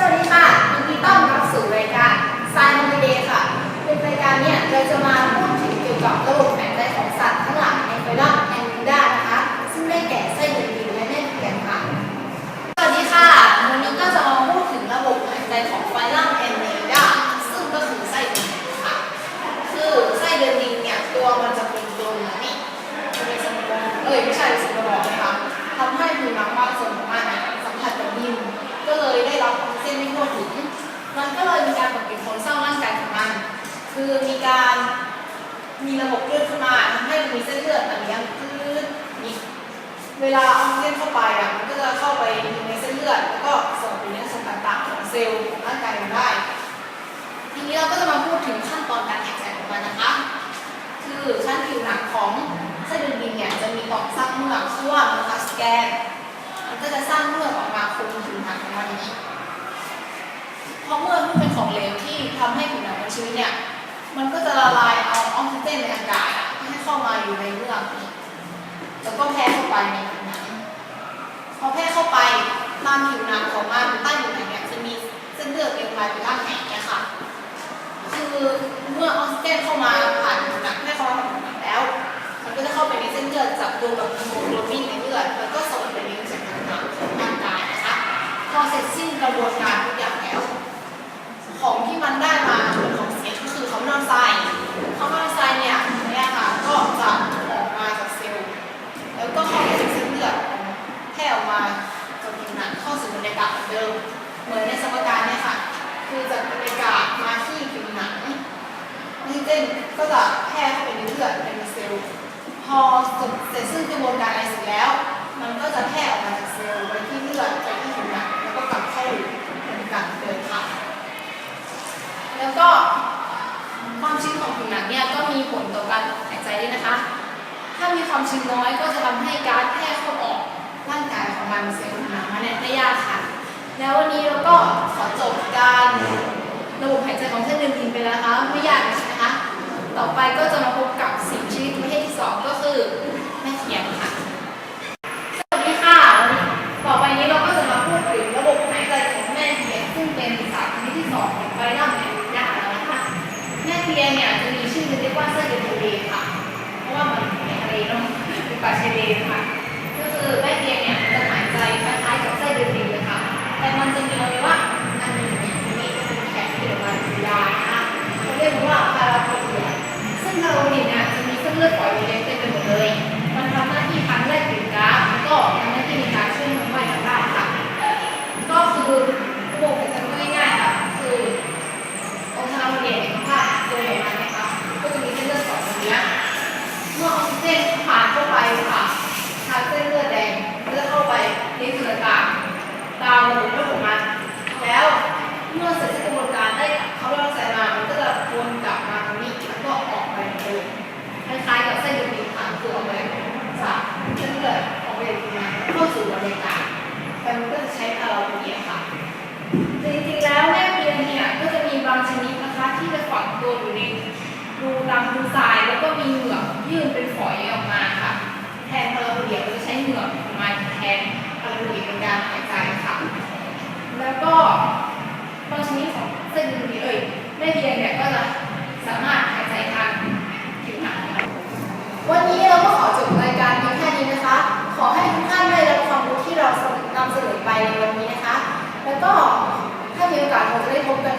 สวัสดีค่ะยินดีต้อนรับสู่รายการ Science Holiday Day ค่ะ เป็นรายการเนี่ยเราจะมา มันก็เลยมีการปกปิดโครงสร้างร่างกายของมัน คือมีการมีระบบเลือดขึ้นมาทำให้มีเส้นเลือดมาเลี้ยงพืดนี่เวลาเอาออกซิเจนเข้าไปอะมันก็จะเข้าไปในเส้นเลือดแล้วก็ส่งไปเลี้ยงส่วนต่างๆของเซลล์ของร่างกายเราได้ ทีนี้เราก็จะมาพูดถึงขั้นตอนการหายใจของมันนะคะ คือชั้นผิวหนังของไส้เดือนดินเนี่ยจะมีต่อมสร้างเมือกชื่อว่าเมลาสแกนมันก็จะสร้างเมือกออกมาคลุมผิวหนังของมันอย่างนี้ เพราะเมื่อมันเป็นของเหลวที่ทำให้ผิวหนังมันชื้นเนี่ย มันก็จะละลายเอาออกซิเจนในอากาศให้เข้ามาอยู่ในเมือกนี้แล้วก็แพร่เข้าไปในผิวหนังพอแพร่เข้าไปตามผิวหนังของมันใต้ผิวหนังเนี่ยจะมีเส้นเลือดเรียงรายเป็นร่างแหงเนี่ยค่ะ คือเมื่อออกซิเจนเข้ามาผ่านผิวหนังแพร่เข้ามาผ่านผิวหนังแล้ว มันก็จะเข้าไปในเส้นเลือดจับตัวกับฮีโมโกลบินในเลือดแล้วก็ส่งไปเลี้ยงส่วนต่างๆของร่างกายนะคะ พอเสร็จสิ้นกระบวนการ อกซิเจนก็จะแพร่เข้าไปในเลือดในเซลล์พอจบเสร็จซึ่งกระบวนการอะไรเสร็จแล้ว มันก็จะแพร่ออกมาจากเซลล์ไปที่เลือดไปที่ผิวหนังแล้วก็กลับเข้าบรรยากาศเดิมค่ะแล้วก็ความชื้นของผิวหนังเนี่ยก็มีผลต่อการหายใจด้วยนะคะ ถ้ามีความชื้นน้อยก็จะทำให้ก๊าซแพร่เข้าออกร่างกายของมันเซลล์ผิวหนังมันเนี่ยได้ยากค่ะ แล้ววันนี้เราก็ขอจบการระบบหายใจของ ไปก็จะมาพบกับสิ่งชีวิตประเภทที่สองก็คือแม่เขียนค่ะ สวัสดีค่ะ ต่อไปนี้เราก็จะมาพูดถึงระบบหายใจของแม่เทียนซึ่งเป็นสัตว์ชนิดที่สองของไวรัสแอนดูด้าแล้วนะคะแม่เทียนเนี่ยจะมีชื่อเรียกว่าเส้เดือนทะเลค่ะ เพราะว่ามันอยู่ในทะเลเนาะเป็นปลาชายเลนค่ะ คือระบบหายใจก็ง่ายๆค่ะคือองค์คาร์โบนินเนี่ยภาพโดยประมาณเนะคะก็จะมีเส้นเลือดสอยตรงเนี้ยเมื่อออกซิเจนผ่านเข้าไปค่ะทางเส้นเลือดแดงเลือดเข้าไปในส่วนต่างตามระบบ ยื่นเป็นฝอยออกมาค่ะ แทนพาราโบเนียก็จะใช้เหงือกออกมาแทนพาราโบเนียในการหายใจค่ะ แล้วก็บางชนิดของเส้นเลือดเอ่ยแม่เพียเนี่ยก็จะสามารถหายใจทางผิวหนังวันนี้เราก็ขอจบรายการเพียงแค่นี้นะคะ ขอให้ทุกท่านได้รับความรู้ที่เรานำเสนอไปในวันนี้นะคะ แล้วก็ถ้ามีโอกาสเราจะได้พบกัน